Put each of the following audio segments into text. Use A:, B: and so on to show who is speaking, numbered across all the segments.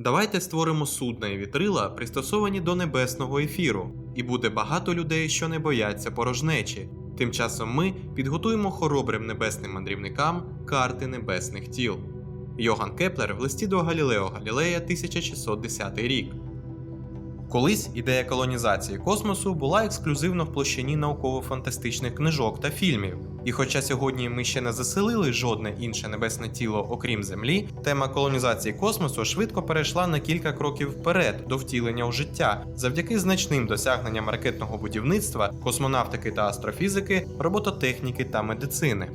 A: Давайте створимо судна і вітрила, пристосовані до небесного ефіру, і буде багато людей, що не бояться порожнечі. Тим часом ми підготуємо хоробрим небесним мандрівникам карти небесних тіл. Йоган Кеплер в листі до Галілео Галілея 1610 рік. Колись ідея колонізації космосу була ексклюзивно в площині науково-фантастичних книжок та фільмів. І хоча сьогодні ми ще не заселили жодне інше небесне тіло, окрім Землі, тема колонізації космосу швидко перейшла на кілька кроків вперед до втілення у життя завдяки значним досягненням ракетного будівництва, космонавтики та астрофізики, робототехніки та медицини.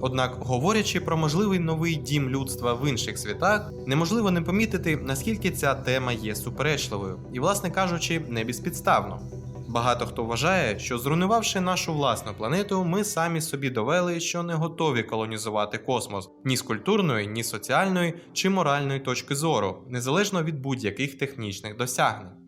A: Однак, говорячи про можливий новий дім людства в інших світах, неможливо не помітити, наскільки ця тема є суперечливою і, власне кажучи, не безпідставно. Багато хто вважає, що зруйнувавши нашу власну планету, ми самі собі довели, що не готові колонізувати космос ні з культурної, ні соціальної чи моральної точки зору, незалежно від будь-яких технічних досягнень.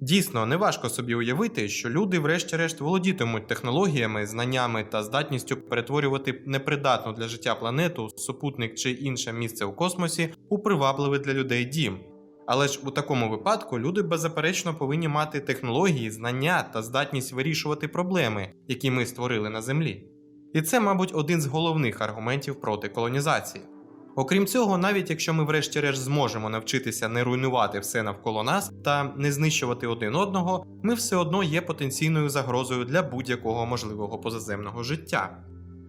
A: Дійсно, неважко собі уявити, що люди, врешті-решт, володітимуть технологіями, знаннями та здатністю перетворювати непридатну для життя планету, супутник чи інше місце у космосі у привабливий для людей дім. Але ж у такому випадку люди беззаперечно повинні мати технології, знання та здатність вирішувати проблеми, які ми створили на Землі. І це, мабуть, один з головних аргументів проти колонізації. Окрім цього, навіть якщо ми врешті-решт зможемо навчитися не руйнувати все навколо нас та не знищувати один одного, ми все одно є потенційною загрозою для будь-якого можливого позаземного життя.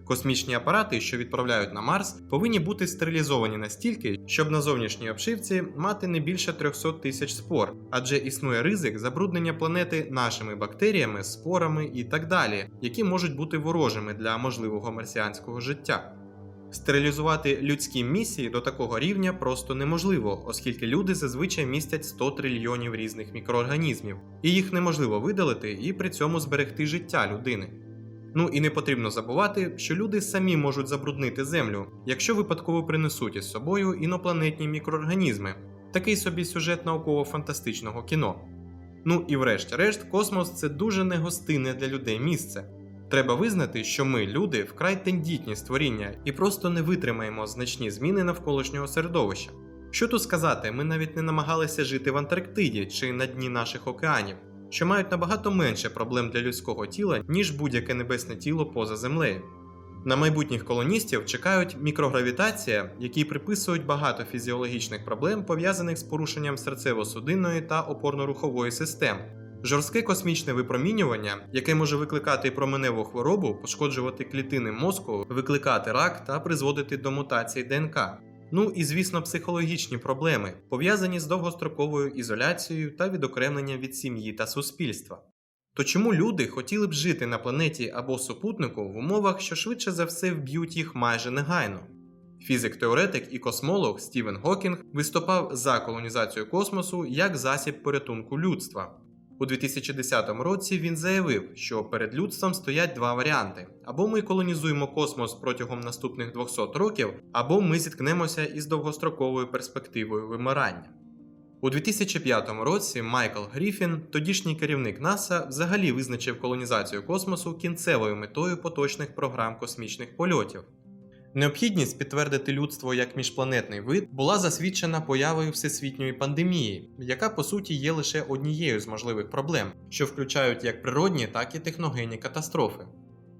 A: Космічні апарати, що відправляють на Марс, повинні бути стерилізовані настільки, щоб на зовнішній обшивці мати не більше 300 тисяч спор, адже існує ризик забруднення планети нашими бактеріями, спорами і так далі, які можуть бути ворожими для можливого марсіанського життя. Стерилізувати людські місії до такого рівня просто неможливо, оскільки люди зазвичай містять 100 трильйонів різних мікроорганізмів, і їх неможливо видалити і при цьому зберегти життя людини. Ну і не потрібно забувати, що люди самі можуть забруднити землю, якщо випадково принесуть із собою інопланетні мікроорганізми, такий собі сюжет науково-фантастичного кіно. Ну і врешті-решт, космос це дуже негостинне для людей місце. Треба визнати, що ми, люди, вкрай тендітні створіння і просто не витримаємо значні зміни навколишнього середовища. Що тут сказати, ми навіть не намагалися жити в Антарктиді чи на дні наших океанів, що мають набагато менше проблем для людського тіла, ніж будь-яке небесне тіло поза землею. На майбутніх колоністів чекають мікрогравітація, якій приписують багато фізіологічних проблем, пов'язаних з порушенням серцево-судинної та опорно-рухової систем, жорстке космічне випромінювання, яке може викликати променеву хворобу, пошкоджувати клітини мозку, викликати рак та призводити до мутацій ДНК. Ну і звісно, психологічні проблеми, пов'язані з довгостроковою ізоляцією та відокремленням від сім'ї та суспільства. То чому люди хотіли б жити на планеті або супутнику в умовах, що швидше за все вб'ють їх майже негайно? Фізик-теоретик і космолог Стівен Гокінг виступав за колонізацію космосу як засіб порятунку людства. У 2010 році він заявив, що перед людством стоять два варіанти: або ми колонізуємо космос протягом наступних 200 років, або ми зіткнемося із довгостроковою перспективою вимирання. У 2005 році Майкл Гріфін, тодішній керівник НАСА, взагалі визначив колонізацію космосу кінцевою метою поточних програм космічних польотів. Необхідність підтвердити людство як міжпланетний вид була засвідчена появою всесвітньої пандемії, яка по суті є лише однією з можливих проблем, що включають як природні, так і техногенні катастрофи.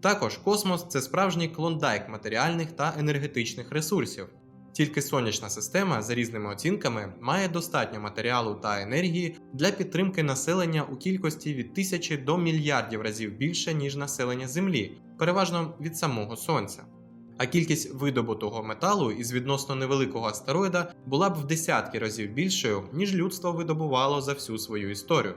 A: Також космос це справжній клондайк матеріальних та енергетичних ресурсів. Тільки сонячна система за різними оцінками має достатньо матеріалу та енергії для підтримки населення у кількості від тисячі до мільярдів разів більше, ніж населення Землі, переважно від самого Сонця. А кількість видобутого металу із відносно невеликого астероїда була б в десятки разів більшою, ніж людство видобувало за всю свою історію.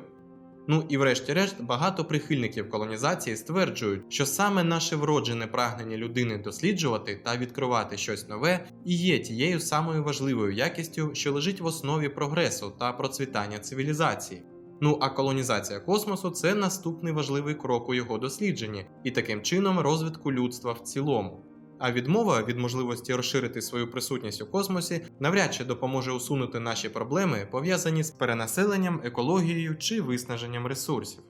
A: Ну і врешті-решт, багато прихильників колонізації стверджують, що саме наше вроджене прагнення людини досліджувати та відкривати щось нове і є тією самою важливою якістю, що лежить в основі прогресу та процвітання цивілізації. Ну а колонізація космосу це наступний важливий крок у його дослідженні і таким чином розвитку людства в цілому. А відмова від можливості розширити свою присутність у космосі навряд чи допоможе усунути наші проблеми, пов'язані з перенаселенням, екологією чи виснаженням ресурсів.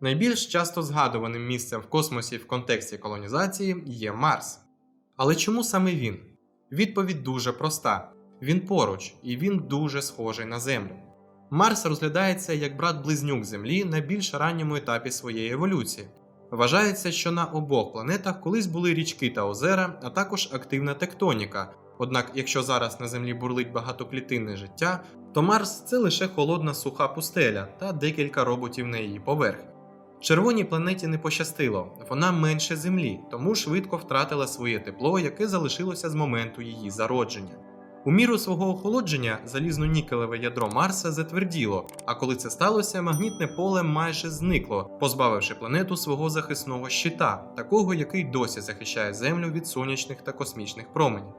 A: Найбільш часто згадуваним місцем в космосі в контексті колонізації є Марс. Але чому саме він? Відповідь дуже проста: Він поруч, і він дуже схожий на Землю. Марс розглядається як брат-близнюк Землі на більш ранньому етапі своєї еволюції. Вважається, що на обох планетах колись були річки та озера, а також активна тектоніка. Однак, якщо зараз на Землі бурлить багатоклітинне життя, то Марс це лише холодна суха пустеля та декілька роботів на її поверхні. Червоній планеті не пощастило, вона менше Землі, тому швидко втратила своє тепло, яке залишилося з моменту її зародження. У міру свого охолодження залізно-нікелеве ядро Марса затверділо, а коли це сталося, магнітне поле майже зникло, позбавивши планету свого захисного щита, такого, який досі захищає Землю від сонячних та космічних променів.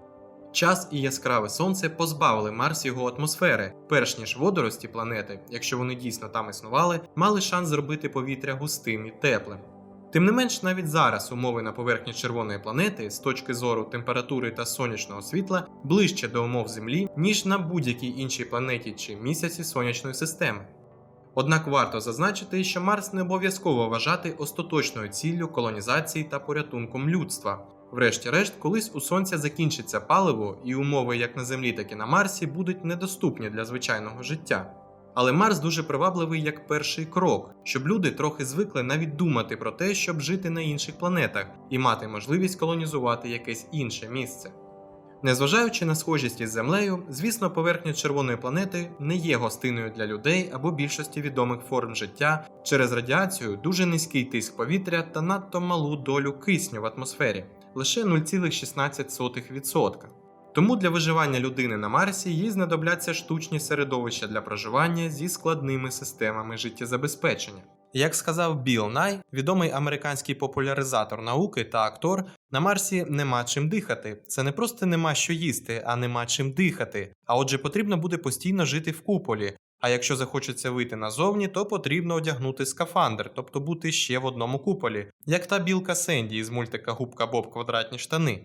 A: Час і яскраве сонце позбавили Марс його атмосфери, перш ніж водорості планети, якщо вони дійсно там існували, мали шанс зробити повітря густим і теплим. Тим не менш, навіть зараз умови на поверхні червоної планети з точки зору температури та сонячного світла ближче до умов Землі, ніж на будь-якій іншій планеті чи місяці сонячної системи. Однак варто зазначити, що Марс не обов'язково вважати остаточною ціллю колонізації та порятунком людства. Врешті-решт, колись у Сонця закінчиться паливо, і умови як на Землі, так і на Марсі будуть недоступні для звичайного життя. Але Марс дуже привабливий як перший крок, щоб люди трохи звикли навіть думати про те, щоб жити на інших планетах і мати можливість колонізувати якесь інше місце. Незважаючи на схожість із Землею, звісно, поверхня червоної планети не є гостиною для людей або більшості відомих форм життя через радіацію, дуже низький тиск повітря та надто малу долю кисню в атмосфері лише 0,16%. Тому для виживання людини на Марсі їй знадобляться штучні середовища для проживання зі складними системами життєзабезпечення. Як сказав Білл Най, відомий американський популяризатор науки та актор, на Марсі нема чим дихати. Це не просто нема що їсти, а нема чим дихати. А отже, потрібно буде постійно жити в куполі. А якщо захочеться вийти назовні, то потрібно одягнути скафандр, тобто бути ще в одному куполі, як та білка Сенді із мультика Губка Боб Квадратні штани.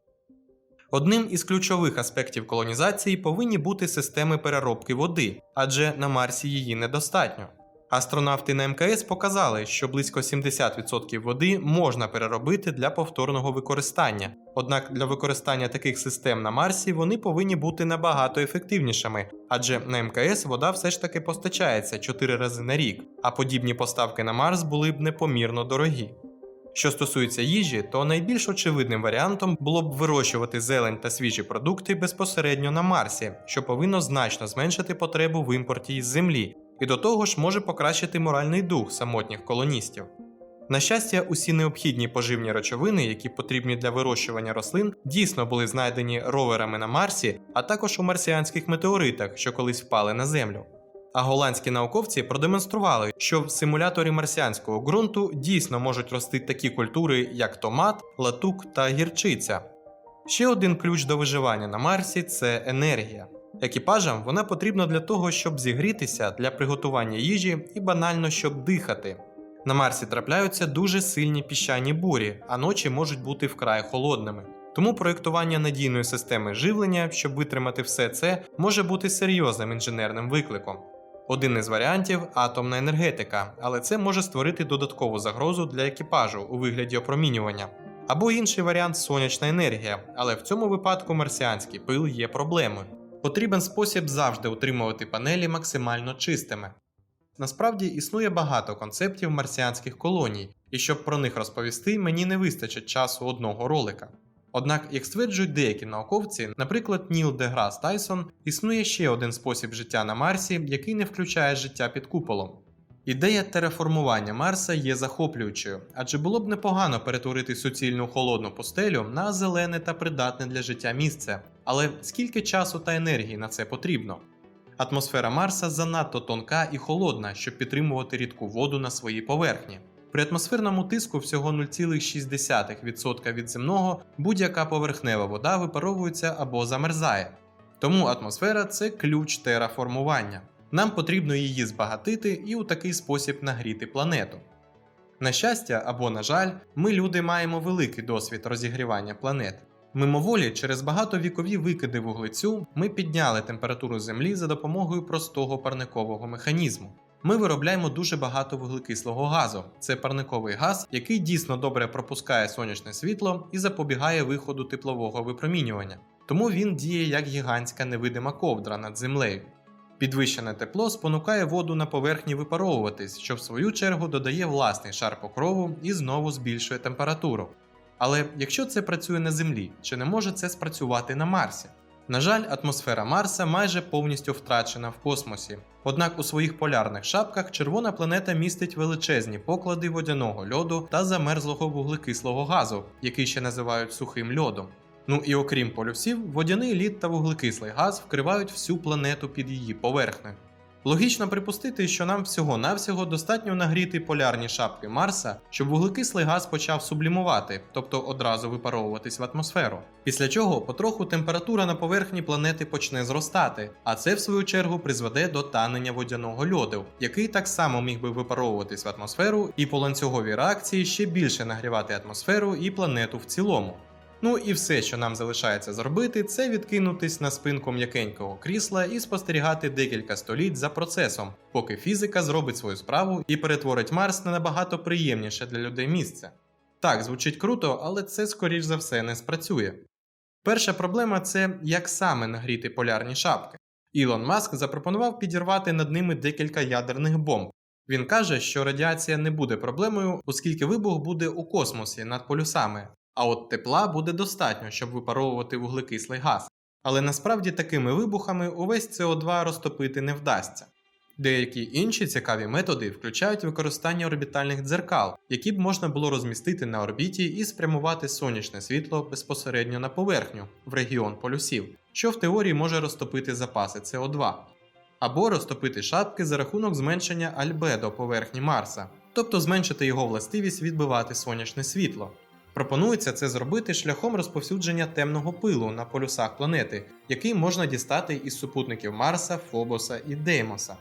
A: Одним із ключових аспектів колонізації повинні бути системи переробки води, адже на Марсі її недостатньо. Астронавти на МКС показали, що близько 70% води можна переробити для повторного використання. Однак для використання таких систем на Марсі вони повинні бути набагато ефективнішими, адже на МКС вода все ж таки постачається 4 рази на рік, а подібні поставки на Марс були б непомірно дорогі. Що стосується їжі, то найбільш очевидним варіантом було б вирощувати зелень та свіжі продукти безпосередньо на Марсі, що повинно значно зменшити потребу в імпорті із землі, і до того ж може покращити моральний дух самотніх колоністів. На щастя, усі необхідні поживні речовини, які потрібні для вирощування рослин, дійсно були знайдені роверами на Марсі, а також у марсіанських метеоритах, що колись впали на Землю. А голландські науковці продемонстрували, що в симуляторі марсіанського ґрунту дійсно можуть рости такі культури, як томат, латук та гірчиця. Ще один ключ до виживання на Марсі це енергія. Екіпажам вона потрібна для того, щоб зігрітися для приготування їжі і банально щоб дихати. На Марсі трапляються дуже сильні піщані бурі, а ночі можуть бути вкрай холодними. Тому проєктування надійної системи живлення, щоб витримати все це, може бути серйозним інженерним викликом. Один із варіантів атомна енергетика, але це може створити додаткову загрозу для екіпажу у вигляді опромінювання. Або інший варіант сонячна енергія, але в цьому випадку марсіанський пил є проблемою. Потрібен спосіб завжди утримувати панелі максимально чистими. Насправді існує багато концептів марсіанських колоній, і щоб про них розповісти, мені не вистачить часу одного ролика. Однак, як стверджують деякі науковці, наприклад, Ніл Деграс Тайсон, існує ще один спосіб життя на Марсі, який не включає життя під куполом. Ідея тереформування Марса є захоплюючою, адже було б непогано перетворити суцільну холодну пустелю на зелене та придатне для життя місце. Але скільки часу та енергії на це потрібно? Атмосфера Марса занадто тонка і холодна, щоб підтримувати рідку воду на своїй поверхні. При атмосферному тиску всього 0,6% від земного будь-яка поверхнева вода випаровується або замерзає. Тому атмосфера це ключ тераформування. Нам потрібно її збагатити і у такий спосіб нагріти планету. На щастя або на жаль, ми люди маємо великий досвід розігрівання планет. Мимоволі, через багатовікові викиди вуглецю ми підняли температуру Землі за допомогою простого парникового механізму. Ми виробляємо дуже багато вуглекислого газу. Це парниковий газ, який дійсно добре пропускає сонячне світло і запобігає виходу теплового випромінювання. тому він діє як гігантська невидима ковдра над землею. Підвищене тепло спонукає воду на поверхні випаровуватись, що в свою чергу додає власний шар покрову і знову збільшує температуру. Але якщо це працює на Землі, чи не може це спрацювати на Марсі? На жаль, атмосфера Марса майже повністю втрачена в космосі. Однак у своїх полярних шапках червона планета містить величезні поклади водяного льоду та замерзлого вуглекислого газу, який ще називають сухим льодом. Ну і окрім полюсів, водяний лід та вуглекислий газ вкривають всю планету під її поверхнею. Логічно припустити, що нам всього-навсього достатньо нагріти полярні шапки Марса, щоб вуглекислий газ почав сублімувати, тобто одразу випаровуватись в атмосферу. Після чого потроху температура на поверхні планети почне зростати, а це в свою чергу призведе до танення водяного льоду, який так само міг би випаровуватись в атмосферу і по ланцюговій реакції ще більше нагрівати атмосферу і планету в цілому. Ну і все, що нам залишається зробити, це відкинутись на спинку м'якенького крісла і спостерігати декілька століть за процесом, поки фізика зробить свою справу і перетворить Марс на набагато приємніше для людей місце. Так, звучить круто, але це скоріш за все не спрацює. Перша проблема це як саме нагріти полярні шапки. Ілон Маск запропонував підірвати над ними декілька ядерних бомб. Він каже, що радіація не буде проблемою, оскільки вибух буде у космосі над полюсами, а от тепла буде достатньо, щоб випаровувати вуглекислий газ. Але насправді такими вибухами увесь СО2 розтопити не вдасться. Деякі інші цікаві методи включають використання орбітальних дзеркал, які б можна було розмістити на орбіті і спрямувати сонячне світло безпосередньо на поверхню в регіон полюсів, що в теорії може розтопити запаси СО2, або розтопити шапки за рахунок зменшення альбедо поверхні Марса, тобто зменшити його властивість відбивати сонячне світло. Пропонується це зробити шляхом розповсюдження темного пилу на полюсах планети, який можна дістати із супутників Марса, Фобоса і Деймоса.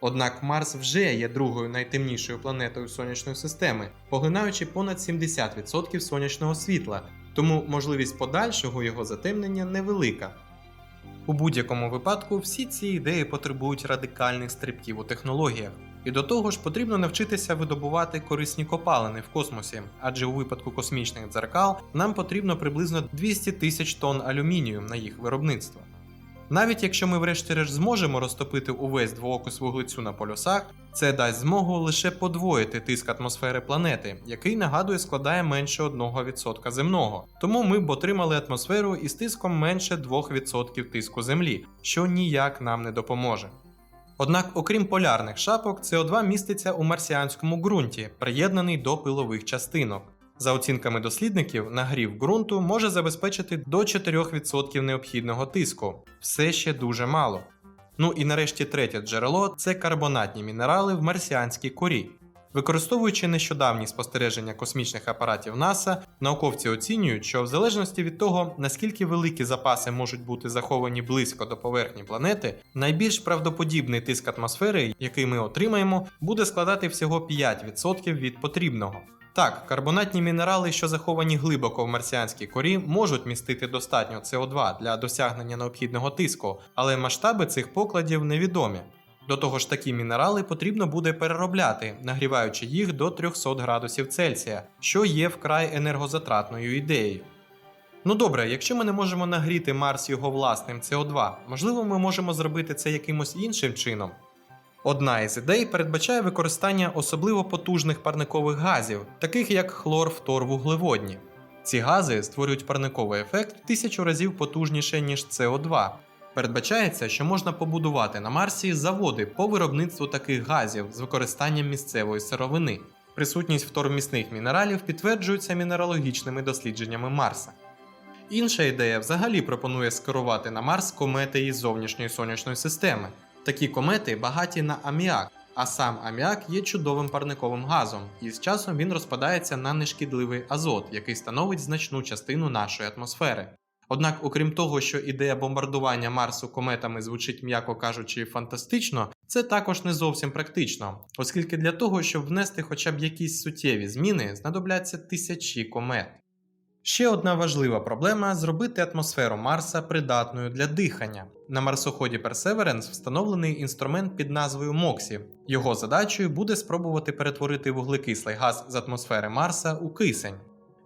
A: Однак Марс вже є другою найтемнішою планетою сонячної системи, поглинаючи понад 70% сонячного світла, тому можливість подальшого його затемнення невелика. У будь-якому випадку всі ці ідеї потребують радикальних стрибків у технологіях. І до того ж потрібно навчитися видобувати корисні копалини в космосі, адже у випадку космічних дзеркал нам потрібно приблизно 200 тисяч тонн алюмінію на їх виробництво. Навіть якщо ми врешті-решт зможемо розтопити увесь двоокис вуглецю на полюсах, це дасть змогу лише подвоїти тиск атмосфери планети, який нагадує складає менше 1% земного. Тому ми б отримали атмосферу із тиском менше 2% тиску Землі, що ніяк нам не допоможе. Однак, окрім полярних шапок, СО2 міститься у марсіанському ґрунті, приєднаний до пилових частинок. За оцінками дослідників, нагрів ґрунту може забезпечити до 4% необхідного тиску, все ще дуже мало. Ну і нарешті третє джерело це карбонатні мінерали в марсіанській корі. Використовуючи нещодавні спостереження космічних апаратів НАСА, науковці оцінюють, що в залежності від того, наскільки великі запаси можуть бути заховані близько до поверхні планети, найбільш правдоподібний тиск атмосфери, який ми отримаємо, буде складати всього 5% від потрібного. Так, карбонатні мінерали, що заховані глибоко в марсіанській корі, можуть містити достатньо СО2 для досягнення необхідного тиску, але масштаби цих покладів невідомі. До того ж, такі мінерали потрібно буде переробляти, нагріваючи їх до 300 градусів Цельсія, що є вкрай енергозатратною ідеєю. Ну добре, якщо ми не можемо нагріти Марс його власним СО2, можливо, ми можемо зробити це якимось іншим чином. Одна із ідей передбачає використання особливо потужних парникових газів, таких як хлор-фтор-вуглеводні. Ці гази створюють парниковий ефект в тисячу разів потужніше, ніж СО2. Передбачається, що можна побудувати на Марсі заводи по виробництву таких газів з використанням місцевої сировини. Присутність втормісних мінералів підтверджується мінералогічними дослідженнями Марса. Інша ідея взагалі пропонує скерувати на Марс комети із зовнішньої сонячної системи. Такі комети багаті на аміак, а сам аміак є чудовим парниковим газом, і з часом він розпадається на нешкідливий азот, який становить значну частину нашої атмосфери. Однак, окрім того, що ідея бомбардування Марсу кометами звучить, м'яко кажучи, фантастично, це також не зовсім практично, оскільки для того, щоб внести хоча б якісь суттєві зміни, знадобляться тисячі комет. Ще одна важлива проблема зробити атмосферу Марса придатною для дихання. На марсоході Perseverance встановлений інструмент під назвою MOXIE. Його задачею буде спробувати перетворити вуглекислий газ з атмосфери Марса у кисень.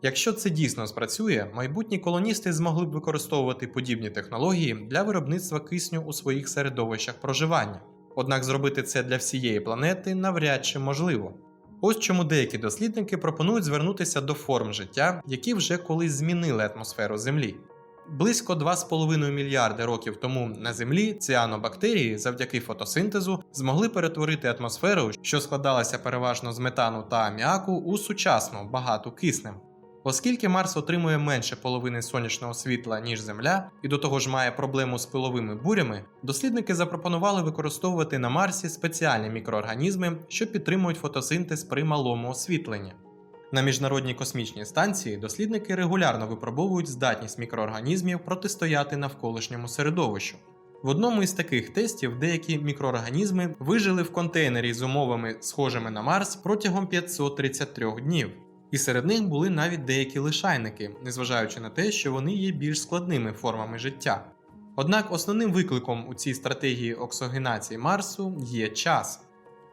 A: Якщо це дійсно спрацює, майбутні колоністи змогли б використовувати подібні технології для виробництва кисню у своїх середовищах проживання. Однак зробити це для всієї планети навряд чи можливо. Ось чому деякі дослідники пропонують звернутися до форм життя, які вже колись змінили атмосферу Землі. Близько 2,5 мільярди років тому на Землі ціанобактерії завдяки фотосинтезу змогли перетворити атмосферу, що складалася переважно з метану та аміаку, у сучасну, багату киснем. Оскільки Марс отримує менше половини сонячного світла, ніж Земля, і до того ж має проблему з пиловими бурями, дослідники запропонували використовувати на Марсі спеціальні мікроорганізми, що підтримують фотосинтез при малому освітленні. На міжнародній космічній станції дослідники регулярно випробовують здатність мікроорганізмів протистояти навколишньому середовищу. В одному із таких тестів деякі мікроорганізми вижили в контейнері з умовами, схожими на Марс, протягом 533 днів. І серед них були навіть деякі лишайники, незважаючи на те, що вони є більш складними формами життя. Однак основним викликом у цій стратегії оксигенації Марсу є час.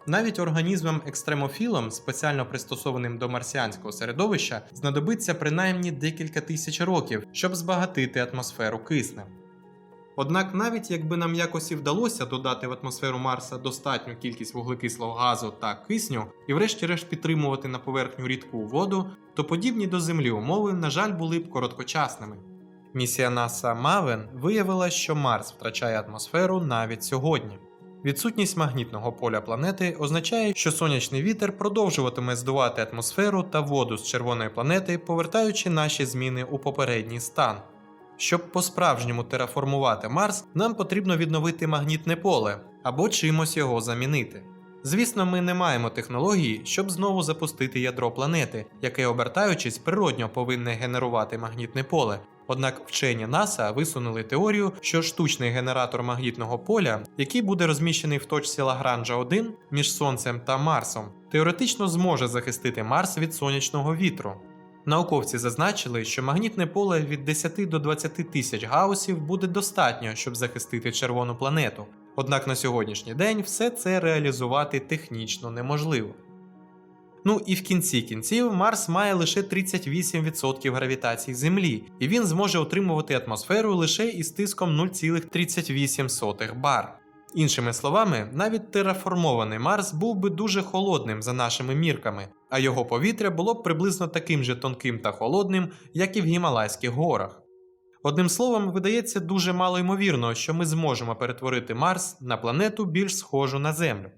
A: Навіть організмам екстремофілам, спеціально пристосованим до марсіанського середовища, знадобиться принаймні декілька тисяч років, щоб збагатити атмосферу киснем. Однак, навіть якби нам якось і вдалося додати в атмосферу Марса достатню кількість вуглекислого газу та кисню і врешті-решт підтримувати на поверхню рідку воду, то подібні до Землі умови, на жаль, були б короткочасними. Місія НАСА Мавен виявила, що Марс втрачає атмосферу навіть сьогодні. Відсутність магнітного поля планети означає, що сонячний вітер продовжуватиме здувати атмосферу та воду з червоної планети, повертаючи наші зміни у попередній стан. Щоб по-справжньому тераформувати Марс, нам потрібно відновити магнітне поле або чимось його замінити. Звісно, ми не маємо технології, щоб знову запустити ядро планети, яке, обертаючись, природньо повинне генерувати магнітне поле. Однак вчені НАСА висунули теорію, що штучний генератор магнітного поля, який буде розміщений в точці Лагранжа 1 між Сонцем та Марсом, теоретично зможе захистити Марс від сонячного вітру. Науковці зазначили, що магнітне поле від 10 до 20 тисяч гаусів буде достатньо, щоб захистити червону планету. Однак на сьогоднішній день все це реалізувати технічно неможливо. Ну і в кінці кінців Марс має лише 38% гравітації Землі, і він зможе отримувати атмосферу лише із тиском 0,38 бар. Іншими словами, навіть тераформований Марс був би дуже холодним за нашими мірками, а його повітря було б приблизно таким же тонким та холодним, як і в Гімалайських горах. Одним словом, видається дуже мало ймовірно, що ми зможемо перетворити Марс на планету більш схожу на Землю.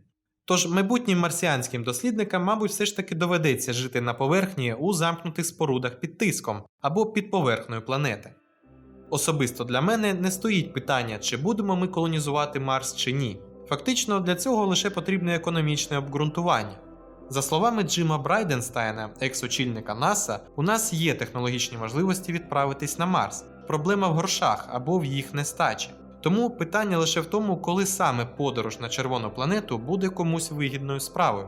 A: Тож майбутнім марсіанським дослідникам, мабуть, все ж таки доведеться жити на поверхні у замкнутих спорудах під тиском або під поверхнею планети. Особисто для мене не стоїть питання, чи будемо ми колонізувати Марс чи ні. Фактично для цього лише потрібне економічне обґрунтування. За словами Джима Брайденстайна, екс-очільника НАСА, у нас є технологічні можливості відправитись на Марс. Проблема в грошах або в їх нестачі. Тому питання лише в тому, коли саме подорож на червону планету буде комусь вигідною справою.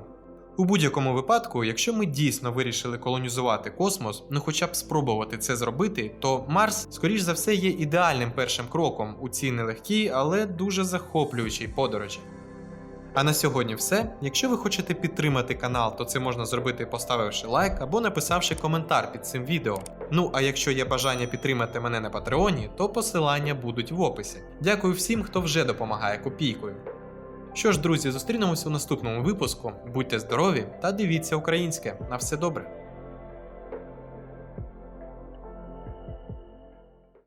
A: У будь-якому випадку, якщо ми дійсно вирішили колонізувати космос, ну хоча б спробувати це зробити, то Марс, скоріш за все, є ідеальним першим кроком у цій нелегкій, але дуже захоплюючій подорожі. А на сьогодні все. Якщо ви хочете підтримати канал, то це можна зробити поставивши лайк або написавши коментар під цим відео. Ну а якщо є бажання підтримати мене на Патреоні, то посилання будуть в описі. Дякую всім, хто вже допомагає копійкою. Що ж, друзі, зустрінемося у наступному випуску. Будьте здорові та дивіться українське. На все добре!